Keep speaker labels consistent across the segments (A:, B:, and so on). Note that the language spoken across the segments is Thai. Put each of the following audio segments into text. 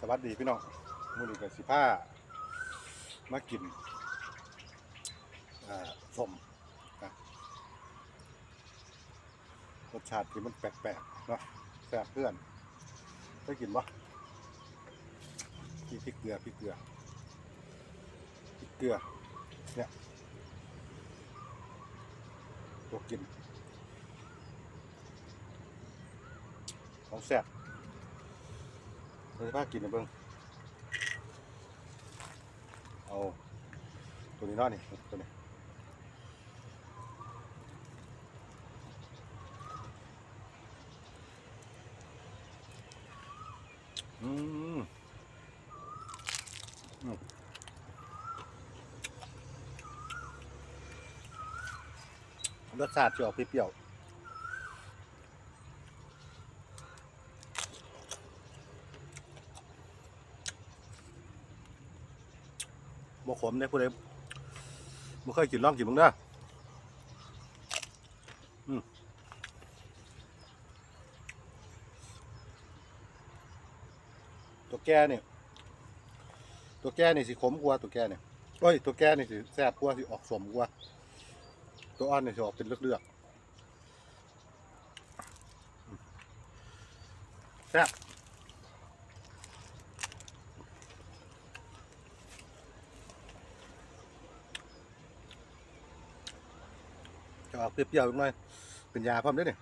A: สวัสดีพี่น้องมื้อนี้ก็สิพามากินส้มนะรสชาติที่มันแปลกๆเนาะแซ่บเพื่อนได้กินบ่พี่พริกเกลือพริกเกลือพริกเกลือเนี่ยตัวกินของแซ่บ เราจะพากินนะเบิ้งเอาตัวนี้เนอนี่ตัวนี้อืมอืมรสชาติจะออกเปรี้ยวๆ บ่ขมเนี่ยผู้ใดบ่เคยกินลองกินมึงเด้ออืตัวแก่เนี่ยตัวแก่นี่สิขมกว่าตัวแก่เนี่ยโอ้ยตัวแก่นี่สิแซ่บกว่าสิออกสมกว่าตัวอ่อนนี่สิออกเป็นเลือกๆแซ่บ จะออกเปรี้ยวๆหน่อย เป็นยาพร้อมด้วยเนี่ย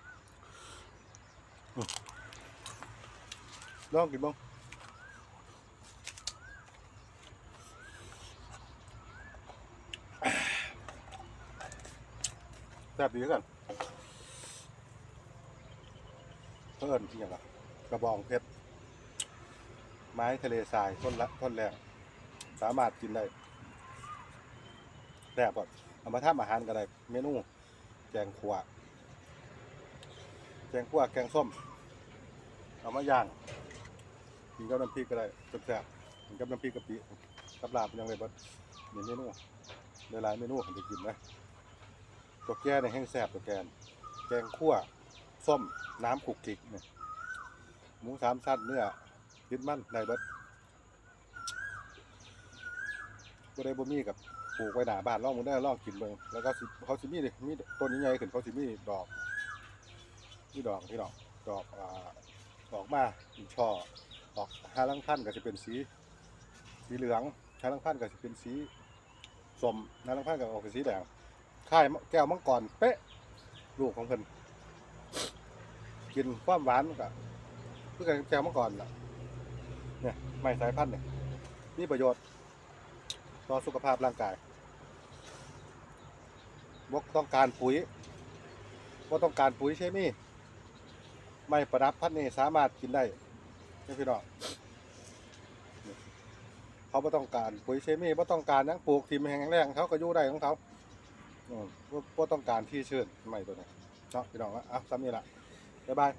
A: ลองกินบ้างแซ่บดีกันเพิ่นที่อย่างไรกระบองเพชร ไม้ทะเลทรายต้นละต้นแรกสามารถกินได้แซ่บก่อนเอามาทำอาหารก็ได้เมนู แกงขัวแกงขัวแกงส้ม เอามาย่าง กินกับน้ำพริกก็ได้แซ่บๆกินกับน้ำพริกกะปิกับลาบยังไงบ้างมีเมนูหลายเมนูผมจะกินนะตัวแก่ในแห้งแซ่บตัวแกน แกงขั่วส้ม น้ำขุกคลิกเนี่ยหมูสามชั้นเนื้อติดมั่นในบิดบ่ได้บ่มีกับ ปลูกไว้หนาบ้านล่องมึงได้ล่องกินเบิ่งแล้วก็สิเขาสิมีดิมีต้นใหญ่ๆขึ้นเขาสิมีดอกมีดอกพี่น้องดอกอ่าดอกมาเป็นช่อดอกหาลังพันธุ์ก็จะเป็นสี สีเหลืองหาลังพันธุ์ก็จะเป็นสีส้มหาลังพันธุ์ก็ออกเป็นสีแดงคล้ายแก้วมังกรเป๊ะลูกของเพิ่นกินความหวานมันก็คือกันแก้วมังกรล่ะเนี่ยไม้สายพันธุ์เนี่ยมีประโยชน์ ต่อสุขภาพร่างกายบกต้องการปุ๋ยบ่ต้องการปุ๋ยใช่ไหมไม่ประดับพันธุ์นี่สามารถกินได้นี่พี่น้องเขาบ่ต้องการปุ๋ยเคมีบ่ต้องการหยังปลูกทิมแห้งแรงเขาก็ยู่ได้ของเขาอืมบ่บ่ต้องการที่ชื้นไม่ตัวนี้เนาะพี่น้องว่าอะซ้ำนี่ละบ๊ายบาย